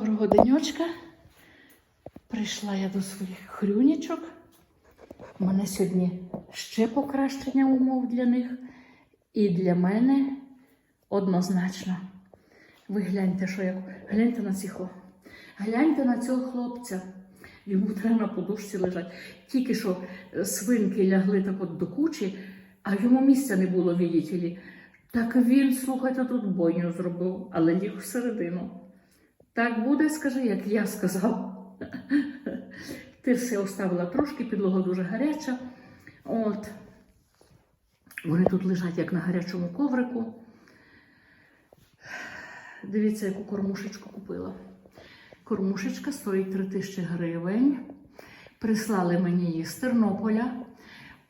Доброго денечка. Прийшла я до своїх хрюнічок. У мене сьогодні ще покращення умов для них. І для мене однозначно. Ви гляньте, що я. Гляньте на цих. хлоп- Гляньте на цього хлопця. Йому треба на подушці лежати. Тільки що е, свинки лягли так от до кучі, а йому місця не було, видите. Так він, слухайте, тут бойню зробив, але ліг всередину. Так буде, скажи, як я сказав. Ти все оставила трошки, підлога дуже гаряча. От. Вони тут лежать як на гарячому коврику. Дивіться, яку кормушечку купила. Кормушечка стоїть 3 тисячі гривень. Прислали мені її з Тернополя.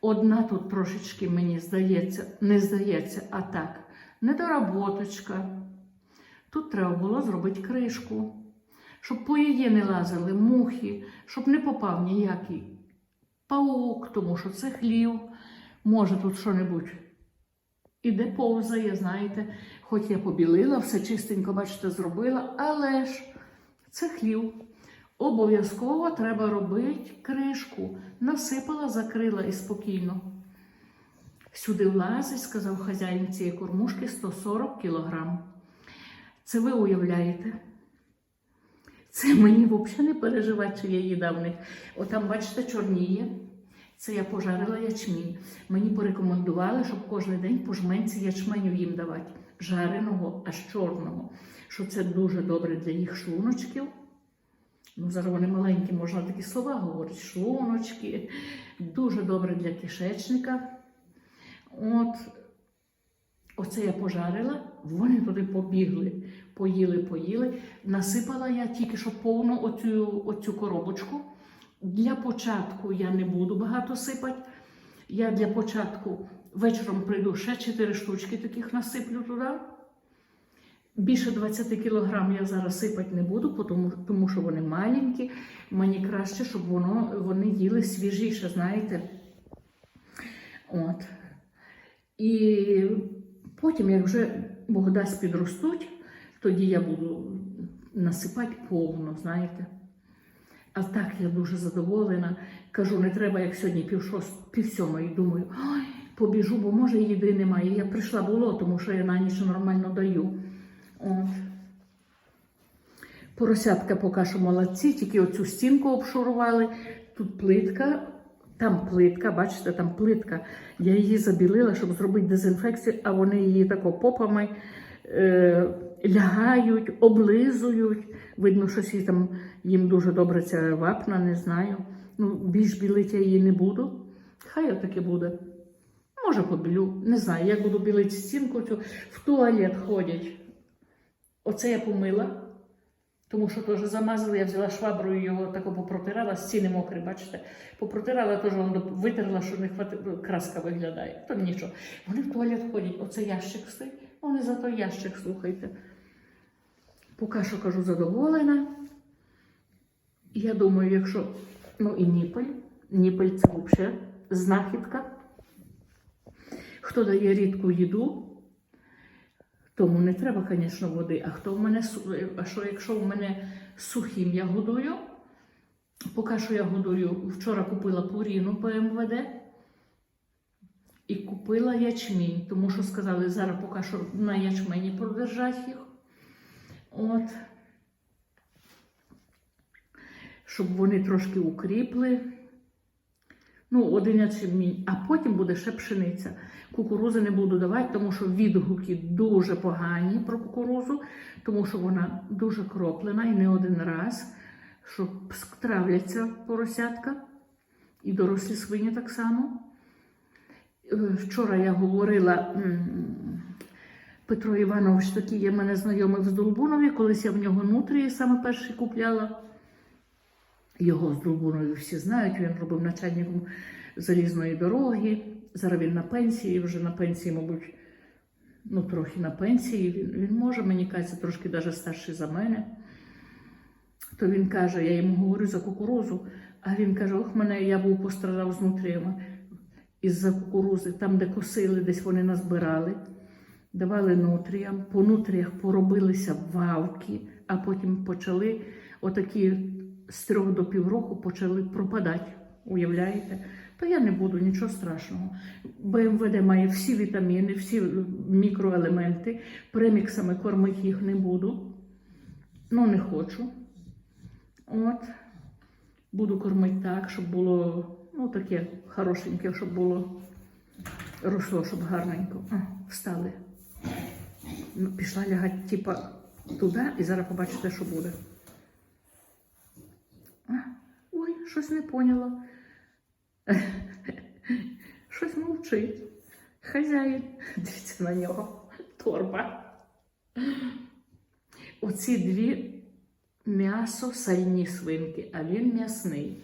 Одна тут трошечки, мені здається, не здається, а так, недоработочка. Тут треба було зробити кришку, щоб по її не лазили мухи, щоб не попав ніякий паук, тому що це хлів. Може тут що-небудь іде повзає, знаєте. Хоч я побілила, все чистенько, бачите, зробила, але ж це хлів. Обов'язково треба робити кришку. Насипала, закрила і спокійно. Сюди влазить, сказав хазяїн цієї кормушки 140 кілограм. Це ви уявляєте? Це мені взагалі не переживати, чи я їда в них. Отам, бачите, чорніє. Це я пожарила ячмінь. Мені порекомендували, щоб кожен день по жменці ячменю їм давати. Жареного, аж чорного. Що це дуже добре для їх шлуночків. Ну, зараз вони маленькі, можна такі слова говорити. Шлуночки. Дуже добре для кишечника. От, оце я пожарила, вони туди побігли, поїли, поїли. Насипала я тільки що повну оцю, оцю коробочку. Для початку я не буду багато сипати. Я для початку вечором прийду ще 4 штучки таких насиплю туди. Більше 20 кілограм я зараз сипати не буду, тому, тому що вони маленькі. Мені краще, щоб воно, вони їли свіжіше, знаєте. От. І потім, як вже Бог дасть підростуть, тоді я буду насипати повно, знаєте. А так я дуже задоволена. Кажу, не треба, як сьогодні пів, шост, пів сьомої. Думаю, ой, побіжу, бо може їди немає. Я прийшла було, тому що я на ніч нормально даю. От. Поросятка поки що молодці, тільки оцю стінку обшурували. Тут плитка, там плитка, бачите, там плитка. Я її забілила, щоб зробити дезінфекцію, а вони її тако попами е, лягають, облизують. Видно, щось їй там їм дуже добре ця вапна, не знаю. Ну, більш білити я її не буду. Хай отаке буде. Може, побілю, не знаю, як буду білити стінку цю. В туалет ходять. Оце я помила, тому що теж замазала, я взяла шваброю його тако попротирала, стіни мокрі, бачите, попротирала, теж витерла, що не хватило, краска виглядає. То нічого. Вони в туалет ходять, оце ящик стоїть, вони за той ящик, слухайте. Поки що кажу, задоволена. Я думаю, якщо, ну і ніпель, ніпель це взагалі знахідка. Хто дає рідку їду, тому не треба, звісно, води. А хто в мене а що якщо в мене сухим я годую? Поки що я годую, вчора купила пуріну МВД і купила ячмінь, тому що сказали, зараз поки що на ячмені продержать їх. От. Щоб вони трошки укріпли. Ну, один ячмінь, а потім буде ще пшениця. Кукурузи не буду давати, тому що відгуки дуже погані про кукурузу, тому що вона дуже кроплена і не один раз, що травляться поросятка і дорослі свині так само. Е, Вчора я говорила, Петро Іванович такий є мене знайомий в Долбунові, колись я в нього нутрії саме перший купляла. Його з Долбунові всі знають, він робив начальником залізної дороги. Зараз він на пенсії, вже на пенсії, мабуть, ну трохи на пенсії. Він, він може, мені кажеться, трошки навіть старший за мене. То він каже, я йому говорю за кукурузу, а він каже: ох, мене я був пострадав з нутріями із-за кукурузи, там, де косили, десь вони назбирали, давали нутріям, по нутріях поробилися вавки, а потім почали отакі з трьох до півроку почали пропадати. Уявляєте? То я не буду нічого страшного. БМВД має всі вітаміни, всі мікроелементи. Преміксами кормити їх не буду. Ну, не хочу. От. Буду кормити так, щоб було ну, таке хорошеньке, щоб було росло, щоб гарненько. А, встали. Ну, пішла лягати, типа, туди, і зараз побачите, що буде. Ой, щось не поняла. Щось мовчить. Хазяїн. Дивіться на нього. Торба. Оці дві м'ясо сальні свинки, а він м'ясний.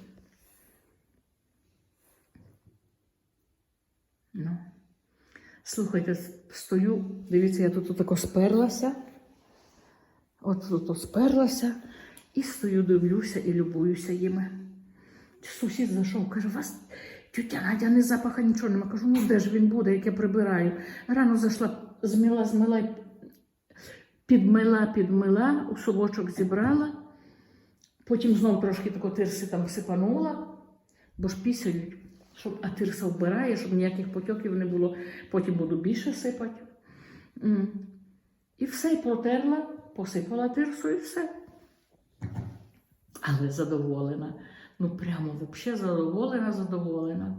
Ну. Слухайте, стою, дивіться, я тут отако сперлася. От тут сперлася і стою, дивлюся і любуюся їми. Сусід зайшов, каже, у вас тютя Надя не запаха нічого нема. Кажу, ну де ж він буде, як я прибираю. Рано зайшла, змила, змила, підмила, підмила, у совочок зібрала. Потім знов трошки тако тирси там сипанула, бо ж пісяють, щоб, а тирса вбирає, щоб ніяких потьоків не було. Потім буду більше сипати. І все, і протерла, посипала тирсу і все. Але задоволена. Ну, прямо взагалі задоволена, задоволена.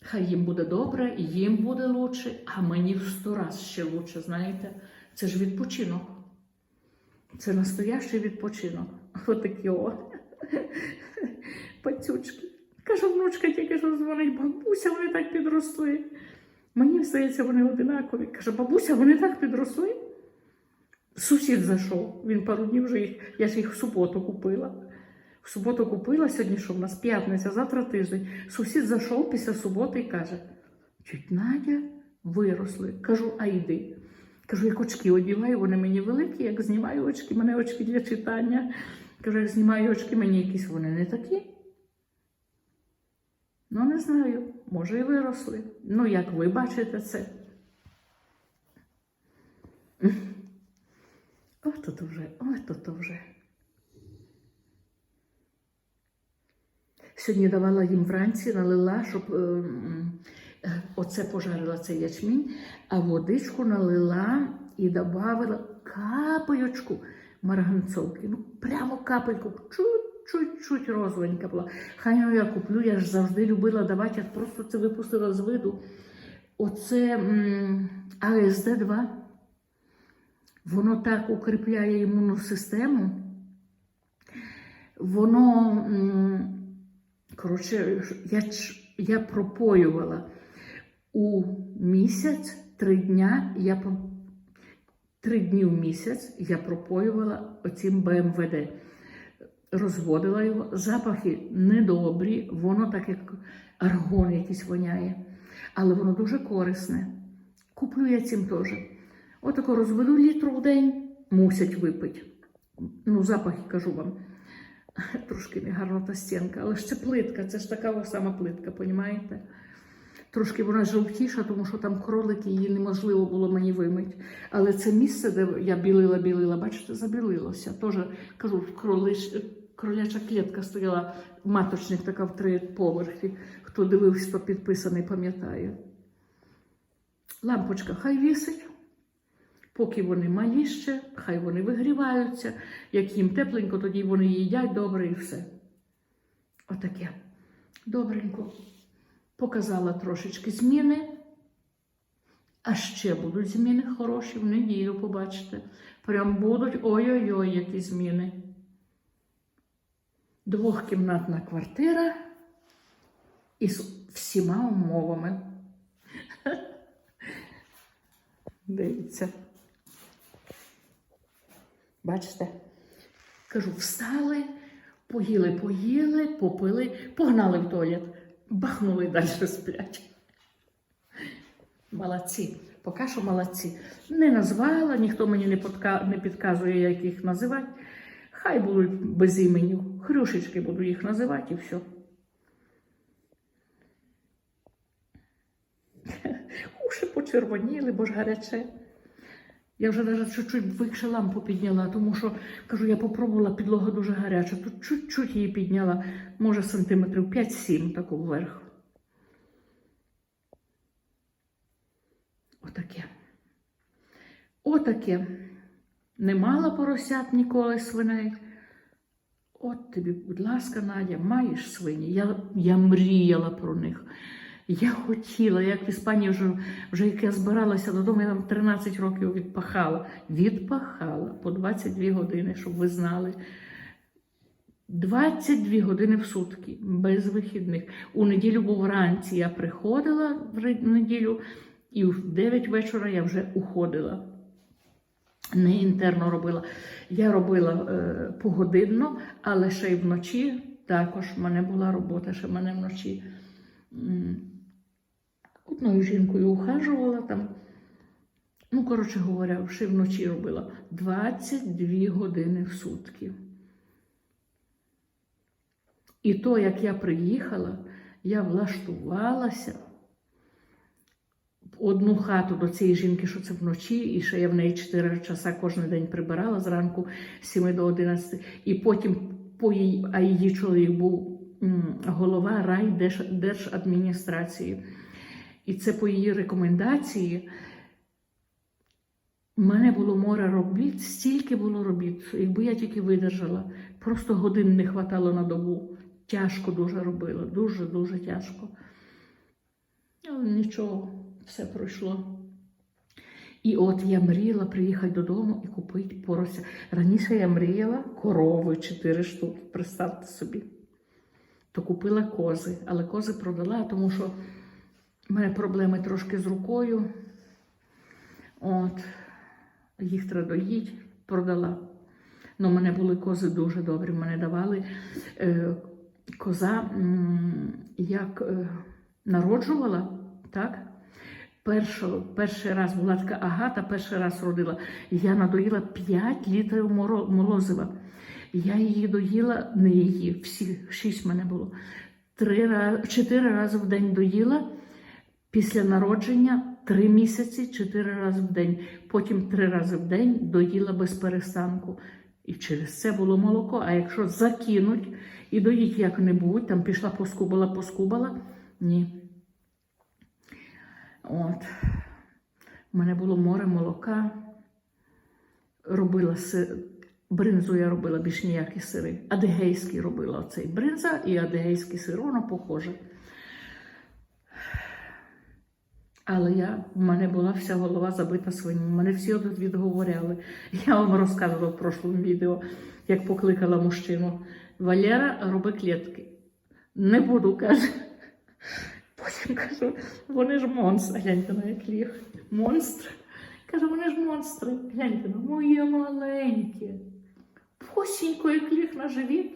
Хай їм буде добре, їм буде лучше, а мені в сто раз ще лучше, знаєте. Це ж відпочинок. Це настоящий відпочинок. Отакі о. Пацючки. Кажу, внучка тільки що дзвонить, бабуся, вони так підросли. Мені здається, вони одинакові. Каже, бабуся, вони так підросли. Сусід зайшов, він пару днів вже їх, я ж їх в суботу купила. В суботу купила сьогодні, що в нас п'ятниця, завтра тиждень. Сусід зайшов після суботи і каже: Чуть Надя виросли. Кажу, а йди. Кажу, як очки одіваю, вони мені великі, як знімаю очки, мене очки для читання. Кажу, як знімаю очки, мені якісь вони не такі. Ну, не знаю, може і виросли. Ну, як ви бачите це. Ось тут вже, ось тут вже. Сьогодні давала їм вранці, налила, щоб е, е, оце пожарила цей ячмінь, а водичку налила і додавала капаючку марганцовки. Ну, прямо капельку, чуть-чуть розовенька була. Хай ну, я куплю, я ж завжди любила давати, я просто це випустила з виду. Оце АСД-2. Воно так укріпляє імунну систему. Воно, коротше, я, я пропоювала у місяць три дня, я три дні в місяць я пропоювала оцім БМВД. Розводила його, запахи недобрі, воно так як аргон якийсь воняє, але воно дуже корисне. Куплю я цим теж. Отако розведу літру в день, мусять випити. Ну, запахи кажу вам. Трошки негарна та стінка, але ж це плитка, це ж така сама плитка, понімаєте? Трошки вона жовтіша, тому що там кролики, її неможливо було мені вимити. Але це місце, де я білила, білила, бачите, забілилося. Теж кажу, кролич, кроляча клітка стояла, маточник така в три поверхи. Хто дивився, то підписаний, пам'ятає. Лампочка хай вісить. Поки вони малі ще, хай вони вигріваються. Як їм тепленько, тоді вони їдять добре і все. Отаке. Добренько. Показала трошечки зміни. А ще будуть зміни хороші в неділю, побачите. Прям будуть ой-ой-ой, які зміни. Двохкімнатна квартира із всіма умовами. Дивіться. Бачите? Кажу, встали, поїли, поїли, попили, погнали в туалет, бахнули далі сплять. Молодці, поки що молодці. Не назвала, ніхто мені не підказує, як їх називати. Хай будуть без іменю. Хрюшечки буду їх називати і все. Уші почервоніли, бо ж гаряче. Я вже навіть чуть-чуть вище лампу підняла, тому що кажу, я попробувала, підлога дуже гаряча. Тут чуть-чуть її підняла, може сантиметрів 5-7 таку вверх. Отаке. Отаке. Не мала поросят ніколи свиней. От тобі, будь ласка, Надя, маєш свині. Я, я мріяла про них. Я хотіла, як в Іспанії вже, вже як я збиралася додому, я там 13 років відпахала. Відпахала по 22 години, щоб ви знали. 22 години в сутки, без вихідних. У неділю був вранці, я приходила в неділю, і в 9 вечора я вже уходила. Не інтерно робила. Я робила е, погодинно, але ще й вночі також в мене була робота, ще в мене вночі. Одною жінкою ухажувала там. Ну, коротше говоря, ще вночі робила 22 години в сутки. І то, як я приїхала, я влаштувалася одну хату до цієї жінки, що це вночі, і ще я в неї 4 часа кожен день прибирала зранку з 7 до 11. І потім по її, а її чоловік був голова райдержадміністрації. І це по її рекомендації. У мене було море робіт, стільки було робіт, якби я тільки видержала. Просто годин не хватало на добу. Тяжко дуже робила, дуже-дуже тяжко. Але нічого, все пройшло. І от я мріяла приїхати додому і купити порося. Раніше я мріяла корови 4 штуки, представте собі. То купила кози, але кози продала, тому що в мене проблеми трошки з рукою. От, їх треба доїть, продала. Ну, в мене були кози дуже добрі. Мене давали е, коза, як е, народжувала, так? Першо, перший раз була така агата, перший раз родила. Я надоїла 5 літрів молозива. Я її доїла, не її, всі шість мене було. Три, чотири рази в день доїла. Після народження три місяці, чотири рази в день. Потім три рази в день доїла без перестанку. І через це було молоко. А якщо закинуть і доїть як-небудь, там пішла поскубала, поскубала, ні. От. У мене було море молока. Робила си... бринзу, я робила більш ніякі сири. Адигейський робила оцей бринза і адигейський сир, воно похоже. Але я, в мене була вся голова забита своїм. Мене всі відговоряли. Я вам розказувала в прошлому відео, як покликала мужчину. Валера, роби клітки. Не буду, каже. Кажу, вони ж монстри. Гляньте на як ліг. Монстр. Каже, вони ж монстри. Гляньте на моє маленьке. Посінько, як ліг на живіт.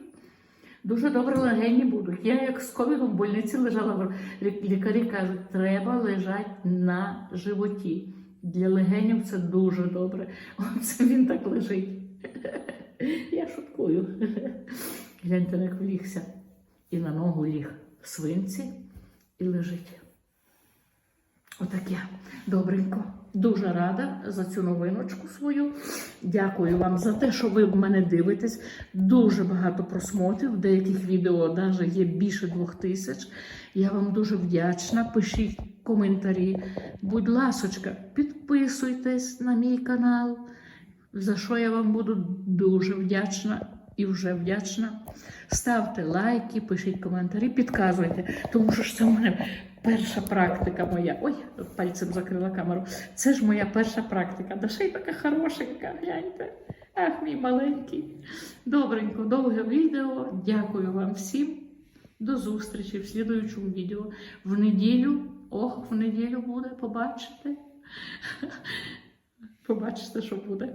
Дуже добре легені будуть. Я як з ковідом в больниці лежала, лікарі кажуть, треба лежати на животі. Для легенів це дуже добре. Оце він так лежить. Я шуткую. Гляньте, як влігся. І на ногу ліг в свинці і лежить. Отаке. Добренько. Дуже рада за цю новиночку свою. Дякую вам за те, що ви в мене дивитесь. Дуже багато просмотрів. Деяких відео навіть є більше двох тисяч. Я вам дуже вдячна. Пишіть коментарі. Будь ласочка, підписуйтесь на мій канал, за що я вам буду дуже вдячна і вже вдячна. Ставте лайки, пишіть коментарі, підказуйте, тому що це в мене перша практика моя. Ой, пальцем закрила камеру. Це ж моя перша практика. Да ще й така хорошенька, гляньте. Ах, мій маленький. Добренько, довге відео. Дякую вам всім. До зустрічі в слідуючому відео. В неділю, ох, в неділю буде, побачите. Побачите, що буде.